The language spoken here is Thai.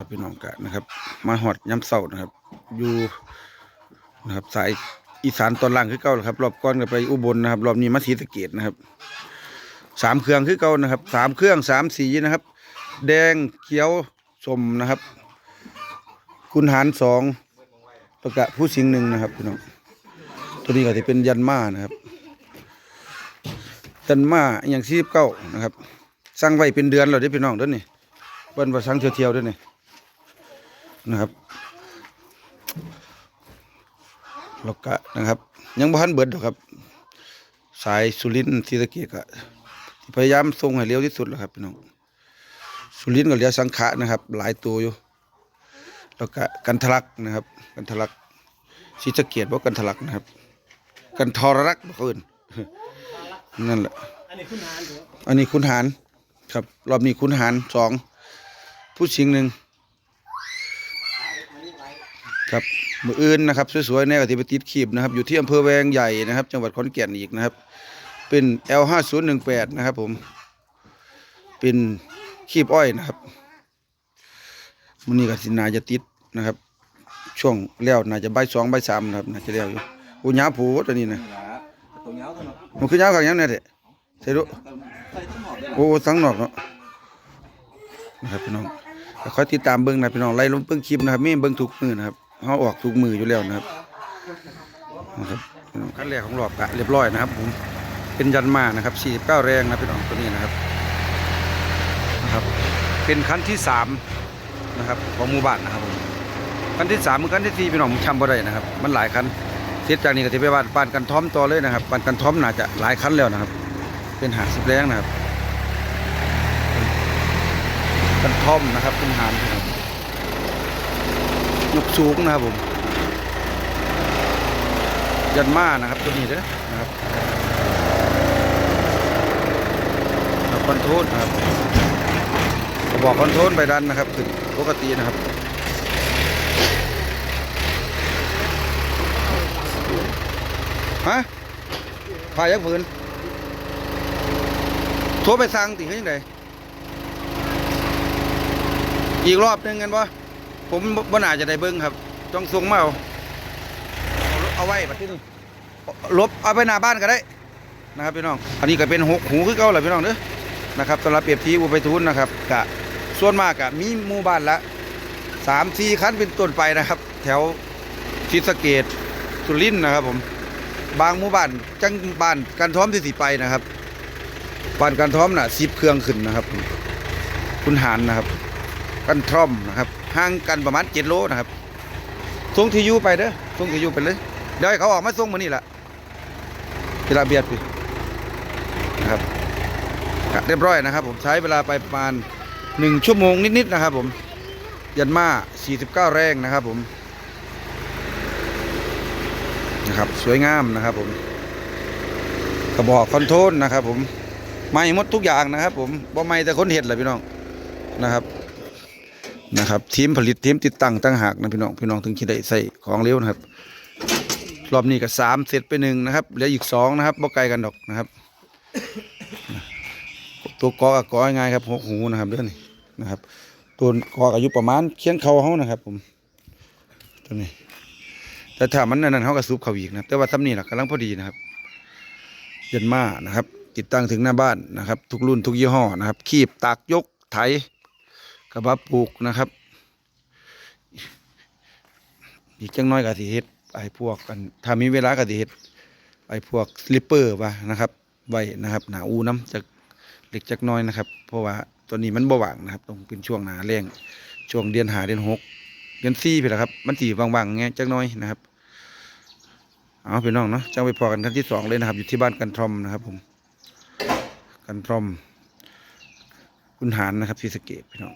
ครับพี่น้องกะนะครับ มาหอดย้ำเสานะครับ อยู่นะครับสายอีสานตอนล่างคือเก่าแหละครับ รอบก่อนก็ไปอุบลนะครับ รอบนี้มาศรีสะเกดนะครับสามเครื่องคือเก่านะครับสามเครื่องสามสีนะครับ แดงเขียวสมนะครับคุณหารสองแล้วก็ผู้สิงหนึ่งนะครับพี่น้องตัวนี้ก็จะเป็นยันมานะครับยันมาอย่างที่เก้านะครับสร้างไว้เป็นเดือนแล้วเด้พี่น้องด้อนี่เปิ้นว่าสั่งเที่ยวๆเด้อนี่ นะครับแล้วก็นะครับ ยังบ่ทันเบิดดอกครับ สายสุรินทร์ศรีสะเกษก็พยายามส่งให้เร็วที่สุดแล้วครับพี่น้องสุรินทร์ก็เหลือสังขะนะครับ หลายตัวอยู่ แล้วก็กันทะลักนะครับ กันทะลักศรีสะเกษบ่กันทะลักนะครับ กันทรรักบ่เขาเอิ้นนั่นแหละอันนี้คุณนานหรืออันนี้คุณหารครับ รอบนี้คุณหารสองผู้ชิงหนึ่ง ครับมืออื่นนะครับสวยๆแน่ก็ที่ไปติดขีบนะครับ อยู่ที่อำเภอแวงใหญ่นะครับ จังหวัดขอนแก่นอีกนะครับ เป็น L ห้าศูนย์หนึ่งแปดนะครับผม เป็นขีบอ้อยนะครับมันนี้ก็สินาจะติดนะครับ ช่วงแล้วน่าจะใบสองใบสามนะครับน่าจะแล้วอยู่อุญญาผูตัวนี้นะตันาะมันคือยาวกับยังเนี่ยเด็ใช่ดูใส่ทั้งหมดเลยโอ้สังหนอกเนาะนะครับพี่น้องก็คอยติดตามเบิ้งนะพี่น้องไล่ลงเบิ้งคลิปนะครับไมีเบิ้งทุกมือนะครับ เขาออกทุกมืออยู่แล้วนะครับนะครับขั้นแรกของรอบกะเรียบร้อยนะครับผมเป็นยันมานะครับ 49 แรงนะพี่น้องตัวนี้นะครับนะครับ เป็นขั้นที่สามนะครับของหมู่บ้านนะครับผมขั้นที่สามมันขั้นที่สี่พี่น้องผมจำบ่ได้นะครับ มันหลายขั้นเสร็จจากนี้ก็จะไปบ้านบ้านกันท้อมต่อเลยนะครับบ้านกันท้อมน่าจะหลายขั้นแล้วนะครับ เป็นหาสิบแรงนะครับกันท่อมนะครับเป็นหานครับ ยกสูงนะครับผม ยันมานะครับตัวนี้เด้อนะครับคอนโทรลครับกระบอกคอนโทรลไปดันนะครับขึ้นปกตินะครับฮะพายักฝืนโทรไปสั่งติเขายังไงอีกรอบหนึงกันปะ ผมบ่น่าจะได้เบิ้งครับต้องส่งมาเอาเอาไว้บัดที่นี่ลบเอาไปหน้าบ้านก็ได้นะครับพี่น้อง อันนี้ก็เป็นหกหูคือเก่าแหละพี่น้องเด้อนะครับสำหรับเปรียบเทียบอุไปทุนนะครับกะส่วนมากกะมีหมู่บ้านละสามสี่คันเป็นต้นไปนะครับ แถวศรีสะเกดสุรินทร์นะครับผมบางหมู่บ้านจังบ้านกันท้อมที่สิไปนะครับบ้านกันท้อมน่ะสิบเครื่องขึ้นนะครับ คุณหารนะครับ กันทรอมนะครับห่างกันประมาณเจ็ดโลนะครับส่งที่อยู่ไปเด้อส่งที่อยู่ไปเลยเดี๋ยวเขาออกมาส่งมานี่แหละเวลาเบียดไปนะครับครับเรียบร้อยนะครับ ผมใช้เวลาไปประมาณหนึ่งชั่วโมงนิดๆนะครับ ผมยันมา 49 แรงนะครับ ผมนะครับสวยงามนะครับ ผมกระบอกคอนโทรลนะครับ ผมไม่หมดทุกอย่างนะครับ ผมบ่ไม่แต่คนเห็ดแหละพี่น้องนะครับ นะครับทีมผลิตทีมติดตั้งตั้งหากนะพี่น้องพี่น้องถึงจะได้ใส่ของเร็วนะครับ รอบนี้ก็สามเสร็จไปหนึ่งนะครับเหลืออีกสองนะครับบ่ไกลกันดอกนะครับ ตัวกอกับกอง่ายครับหกหูนะครับเด้อนี่นะครับ ตัวกออายุประมาณเคียงเขาเขานะครับ ผมตัวนี้ แต่ถ้ามันนั่นเขาก็ซุบเขาอีกนะแต่ว่าซ้ำนี่แหละกำลังพอดีนะครับเย็นมานะครับ ติดตั้งถึงหน้าบ้านนะครับ ทุกรุ่นทุกยี่ห้อนะครับ คีบตากยกไถ กระบะปลูกนะครับ อีกจังน้อยก็สิเฮ็ดไอพวกกันถ้ามีเวลาก็สิเฮ็ดไอพวกสลิปเปอร์ว่านะครับไว้นะครับ หนาอูน้ำจากเล็กจักน้อยนะครับ เพราะว่าตัวนี้มันบ่ว่างนะครับต้องเป็นช่วงหนาแรงช่วงเดือนหาเดือนหกเดือนสี่ไปแหละครับ มันสีว่างๆเงี้ยจักน้อยนะครับเอาพี่น้องเนาะจังไปพอกันขั้นที่สองเลยนะครับ อยู่ที่บ้านกันทรอมนะครับ ผม กันทรอมคุณหารนะครับที่สเกตพี่น้อง